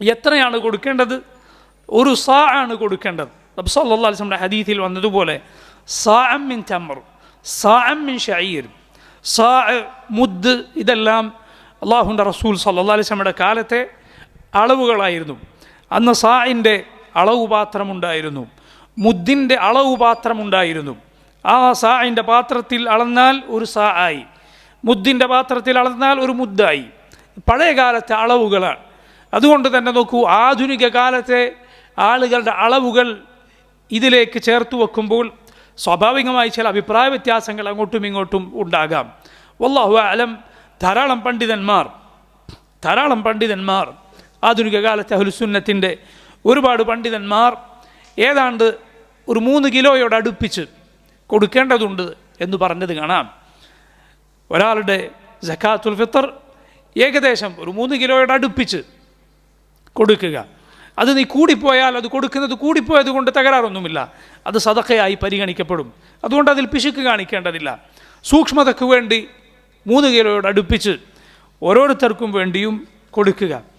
എത്രയാണ് കൊടുക്കേണ്ടത്? ഒരു സാ ആണ് കൊടുക്കേണ്ടത് അലൈഹി വസല്ലം ഹദീസിൽ വന്നതുപോലെ സാഅം മിൻ തമർ സാഅം മിൻ ഷഈർ സാ മുദ് ഇതെല്ലാം അള്ളാഹുന്റെ റസൂൽ സല്ലാ അലൈഹി വസല്ലമയുടെ കാലത്തെ അളവുകളായിരുന്നു. അന്ന് സാഇന്റെ അളവ് പാത്രമുണ്ടായിരുന്നു. മുദ്ദിന്റെ അളവ് പാത്രമുണ്ടായിരുന്നു. ആ സാഇന്റെ പാത്രത്തിൽ അളന്നാൽ ഒരു സാ ആയി മുദ്ദിന്റെ പാത്രത്തിൽ അളന്നാൽ ഒരു മുദ്ദായി. പഴയ കാലത്തെ അളവുകളാണ്. അതുകൊണ്ട് തന്നെ നോക്കൂ ആധുനിക കാലത്തെ ആളുകളുടെ അളവുകൾ ഇതിലേക്ക് ചേർത്ത് വെക്കുമ്പോൾ സ്വാഭാവികമായി ചില അഭിപ്രായ വ്യത്യാസങ്ങൾ അങ്ങോട്ടും ഇങ്ങോട്ടും ഉണ്ടാകാം. വല്ലാഹു അലം ധാരാളം പണ്ഡിതന്മാർ ധാരാളം പണ്ഡിതന്മാർ ആധുനിക കാലത്തെ ഹുൽസുന്നത്തിന്റെ ഒരുപാട് പണ്ഡിതന്മാർ ഏതാണ്ട് ഒരു മൂന്ന് കിലോയോട് അടുപ്പിച്ച് കൊടുക്കേണ്ടതുണ്ട് എന്ന് പറഞ്ഞത് കാണാം. ഒരാളുടെ ജക്കാത്തുൽ ഫിത്തർ ഏകദേശം ഒരു മൂന്ന് കിലോയോട് അടുപ്പിച്ച് കൊടുക്കുക. അത് നീ കൂടിപ്പോയാൽ അത് കൊടുക്കുന്നത് കൂടിപ്പോയത് കൊണ്ട് തകരാറൊന്നുമില്ല. അത് സതക്കയായി പരിഗണിക്കപ്പെടും. അതുകൊണ്ട് അതിൽ പിശുക്ക് കാണിക്കേണ്ടതില്ല. സൂക്ഷ്മതയ്ക്ക് വേണ്ടി മൂന്ന് കിലോയോട് അടുപ്പിച്ച് ഓരോരുത്തർക്കും വേണ്ടിയും കൊടുക്കുക.